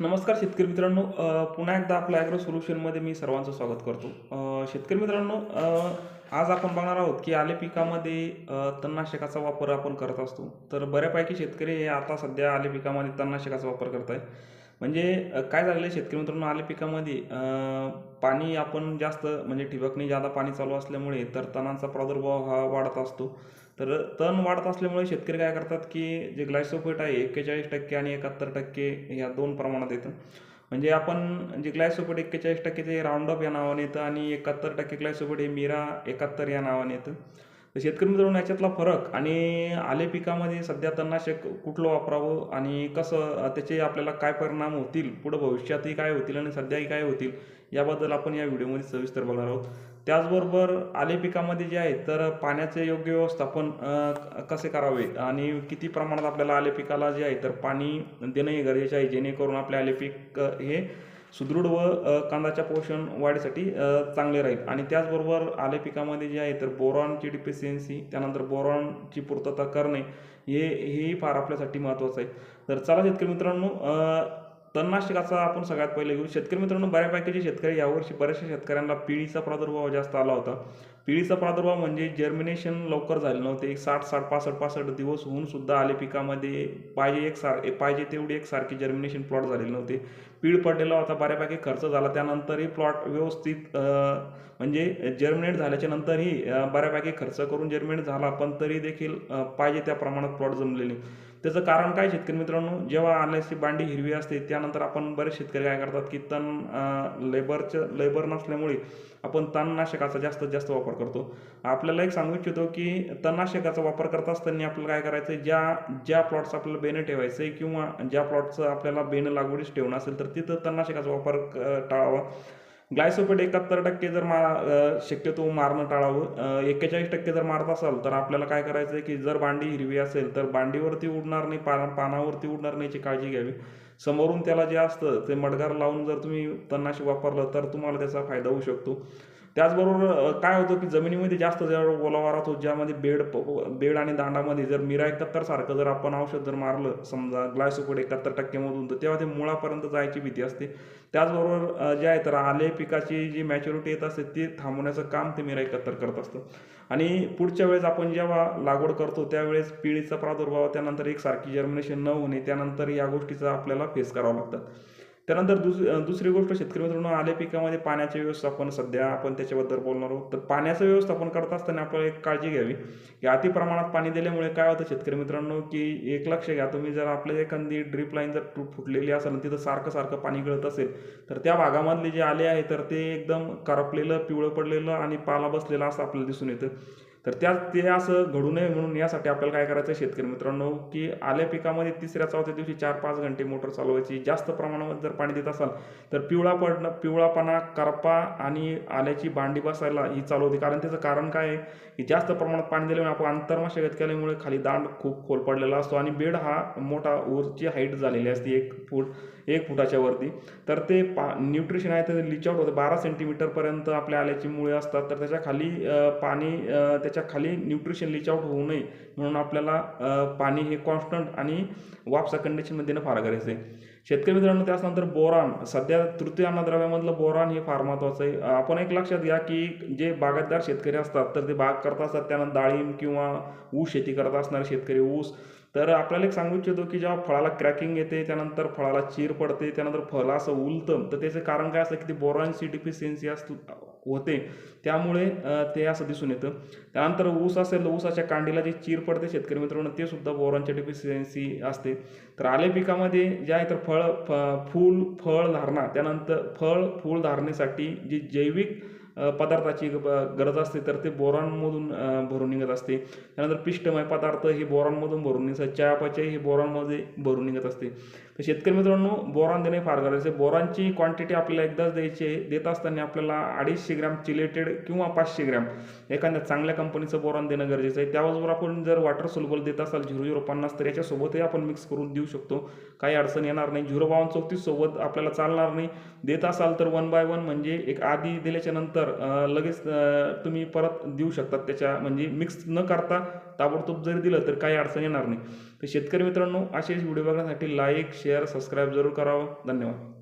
नमस्कार शेतकरी मित्रांनो पुन्हा एकदा आपल्या ॲग्रो सोल्युशनमध्ये मी सर्वांचं स्वागत करतो. शेतकरी मित्रांनो आज आपण बघणार आहोत की आले पिकामध्ये तणनाशकाचा वापर आपण करत असतो. तर बऱ्यापैकी शेतकरी हे आता सध्या आले पिकामध्ये तणनाशकाचा वापर करत आहे म्हणजे काय झालेलं आहे शेतकरी मित्रांनो आले पिकामध्ये पाणी आपण जास्त म्हणजे ठिबकने जादा पाणी चालू असल्यामुळे तर तणांचा प्रादुर्भाव हा वाढत असतो. तर तण वाढत असल्यामुळे शेतकरी काय करतात की जे ग्लायसोफेट आहे एक्केचाळीस टक्के आणि एकाहत्तर टक्के ह्या दोन प्रमाणात येतं. म्हणजे आपण जे ग्लायसोफेट एक्केचाळीस टक्के ते राऊंडअप या नावाने येतं आणि एकाहत्तर टक्के ग्लायसोफेट हे मीरा एकाहत्तर या नावाने येतं. तर शेतकरी मित्रांनो याच्यातला फरक आणि आले पिकामध्ये सध्या तणनाशक कुठलं वापरावं आणि कसं त्याचे आपल्याला काय परिणाम होतील पुढं भविष्यातही काय होतील आणि सध्याही काय होतील याबद्दल आपण या व्हिडिओमध्ये सविस्तर बघणार आहोत. त्याचबरोबर आले पिकामध्ये जे आहे तर पाण्याचे योग्य व्यवस्थापन कसे करावे आणि किती प्रमाणात आपल्याला आले पिकाला जे आहे तर पाणी देणंही गरजेचे आहे जेणेकरून आपले आले पीक हे सुदृढ व कांदाच्या पोषण वाढीसाठी चांगले राहील. आणि त्याचबरोबर आले पिकामध्ये जे आहे तर बोरॉनची डिफिशियन्सी त्यानंतर बोरॉनची पूर्तता करणे हे हेही फार आपल्यासाठी महत्त्वाचं आहे. तर चला शेतकरी मित्रांनो तणनाशकाचा आपण सगळ्यात पहिले घेऊ. शेतकरी मित्रांनो बऱ्यापैकी जे शेतकरी यावर्षी बऱ्याचशा शेतकऱ्यांना पिढीचा प्रादुर्भाव जास्त आला होता. पिढीचा प्रादुर्भाव म्हणजे जर्मिनेशन लवकर झाले नव्हते. एक साठ साठ पासष्ट पासष्ट दिवस होऊन सुद्धा आले पिकामध्ये पाहिजे एक सार पाहिजे तेवढी एक सारखी जर्मिनेशन प्लॉट झालेले नव्हते. पीळ पडलेला होता बऱ्यापैकी खर्च झाला. त्यानंतरही प्लॉट व्यवस्थित म्हणजे जर्मिनेट झाल्याच्या नंतरही बऱ्यापैकी खर्च करून जर्मिनेट झाला पण तरी देखील पाहिजे त्या प्रमाणात प्लॉट जमलेले. त्याचं कारण काय शेतकरी मित्रांनो? जेव्हा आल्याची बांडी हिरवी असते त्यानंतर आपण बरेच शेतकरी काय करतात की तण लेबरचं लेबर नसल्यामुळे आपण तणनाशकाचा जास्तीत जास्त वापर करतो. आपल्याला एक सांगू इच्छितो की तणनाशकाचा वापर करत असताना आपल्याला काय करायचं आहे ज्या ज्या प्लॉटचं आपल्याला बेणं ठेवायचं आहे किंवा ज्या प्लॉटचं आपल्याला बेणं लागवडीस ठेवणं असेल तर तिथं तणनाशकाचा वापर टाळावा. ग्लायसोपेट एकाहत्तर टक्के जर मा शक्यतो मारणं टाळावं. एक्केचाळीस टक्के जर मारत असाल तर आपल्याला काय करायचं आहे की जर बांडी हिरवी असेल तर बांडीवरती उडणार नाही पाना पानावरती उडणार नाहीची काळजी घ्यावी. समोरून त्याला जे असतं ते मडगार लावून जर तुम्ही तणनाशक वापरलं तर तुम्हाला त्याचा फायदा होऊ शकतो. त्याचबरोबर काय होतं की जमिनीमध्ये जास्त जर ओलावा राहतो ज्यामध्ये बेड प- बेड आणि दांडामध्ये जर मिरा एकाहत्तर सारखं जर आपण औषध जर मारलं समजा ग्लायसोकोड एकाहत्तर टक्क्यामधून तर तेव्हा ते मुळापर्यंत जायची भीती असते. त्याचबरोबर जे आहे तर आले पिकाची जी मॅच्युरिटी येत असते ती थांबवण्याचं काम ते मिरा एकाहत्तर करत असतं. आणि पुढच्या वेळेस आपण जेव्हा लागवड करतो त्यावेळेस पिढीचा प्रादुर्भाव त्यानंतर एक सारखी जर्मिनेशन न होणे त्यानंतर या गोष्टीचा आपल्याला फेस करावं लागतात त्यानंतर दुस दुसरी गोष्ट शेतकरी मित्रांनो आले पिकामध्ये पाण्याचे व्यवस्थापन सध्या आपण त्याच्याबद्दल बोलणार आहोत. तर पाण्याचं व्यवस्थापन करत असताना आपल्याला एक काळजी घ्यावी. की अति प्रमाणात पाणी दिल्यामुळे काय होतं शेतकरी मित्रांनो की एक लक्ष घ्या. तुम्ही जर आपल्या एखादी ड्रीप लाईन जर फुटलेली असेल आणि तिथं सारखं सारखं पाणी गळत असेल तर त्या भागामधले जे आले आहे तर ते एकदम करपलेलं पिवळं पडलेलं आणि पाला बसलेलं असं आपल्याला दिसून येतं. तर त्या ते असं घडू नये म्हणून यासाठी आपल्याला काय करायचं आहे शेतकरी मित्रांनो की आल्या पिकामध्ये तिसऱ्या चौथ्या दिवशी चार पाच घंटे मोटर चालवायची. जास्त प्रमाणामध्ये जर पाणी देत असाल तर पिवळा पडणं पिवळापणा करपा आणि आल्याची बांडी बसायला ही चालू होती. कारण त्याचं कारण काय आहे की जास्त प्रमाणात पाणी दिल्यामुळे आपण आंतरमशागत केल्यामुळे खाली दांड खूप खोल पडलेला असतो आणि बेड हा मोठा वरची हाईट झालेली असते एक फूट एक फुटाच्या वरती. तर ते पा न्यूट्रिशन आहे ते लिचआउट होतं. बारा सेंटीमीटरपर्यंत आपल्या आल्याची मुळे असतात. तर त्याच्याखाली पाणी त्याच्या त्याच्याखाली न्यूट्रिशन लिच आउट होऊ नये म्हणून आपल्याला पाणी हे कॉन्स्टंट आणि वापसा कंडिशनमध्ये देणं फार गरजेचं आहे. शेतकरी मित्रांनो त्याच्यानंतर बोरान. सध्या तृतीय अन्नद्रव्यामधलं बोरान हे फार महत्त्वाचं आहे. आपण एक लक्षात घ्या की जे बागायतदार शेतकरी असतात तर ते बाग करत असतात त्यानंतर डाळिंब किंवा ऊस शेती करत असणारे शेतकरी ऊस. तर आपल्याला एक सांगू इच्छितो की जेव्हा फळाला क्रॅकिंग येते त्यानंतर फळाला चीर पडते त्यानंतर फळं असं उलतं तर त्याचं कारण काय असतं की ते बोरॉनची डिफिशियन्सी असतो होते. त्यामुळे ते असं दिसून येतं. त्यानंतर ऊस असेल ऊसाच्या कांडीला जे चीर पडते शेतकरी मित्रांनो ते सुद्धा बोरांच्या डिफिशियन्सी असते. तर आले पिकामध्ये जे आहे तर फळ फ फूल फळ धारणा त्यानंतर फळ फूल धारणेसाठी जी जैविक पदार्थाची ग- गरज असते तर ते बोरॉनमधून भरून निघत असते. त्यानंतर पिष्टमय पदार्थ हे बोरॉनमधून भरून निघतात चयापचय हे बोरॉनमध्ये भरून निघत असते. तर शेतकरी मित्रांनो बोरॉन देणे फार गरजेचं आहे. बोरॉनची क्वांटिटी आपल्याला एकदाच द्यायची आहे. देत असताना आपल्याला अडीचशे ग्रॅम चिलेटेड किंवा पाचशे ग्रॅम एखाद्या चांगल्या कंपनीचं बोरॉन देणं गरजेचं आहे. त्याबरोबर आपण जर वॉटर सोल्युबल देत असाल झिरो झिरो पन्नास तर याच्यासोबतही आपण मिक्स करून देऊ शकतो. काही अडचण येणार नाही. झिरो बावन्न चौतीस सोबत आपल्याला चालणार नाही. देत असाल तर वन बाय वन म्हणजे एक आधी दिल्याच्या नंतर झाल्यानंतर लगेच तुम्ही परत देऊ शकतात त्याच्या म्हणजे मिक्स न करता ताबडतोब जरी दिलं तर काही अडचण येणार नाही. तर शेतकरी मित्रांनो असेच व्हिडिओ बघण्यासाठी लाईक शेअर सबस्क्राईब जरूर करावं. धन्यवाद.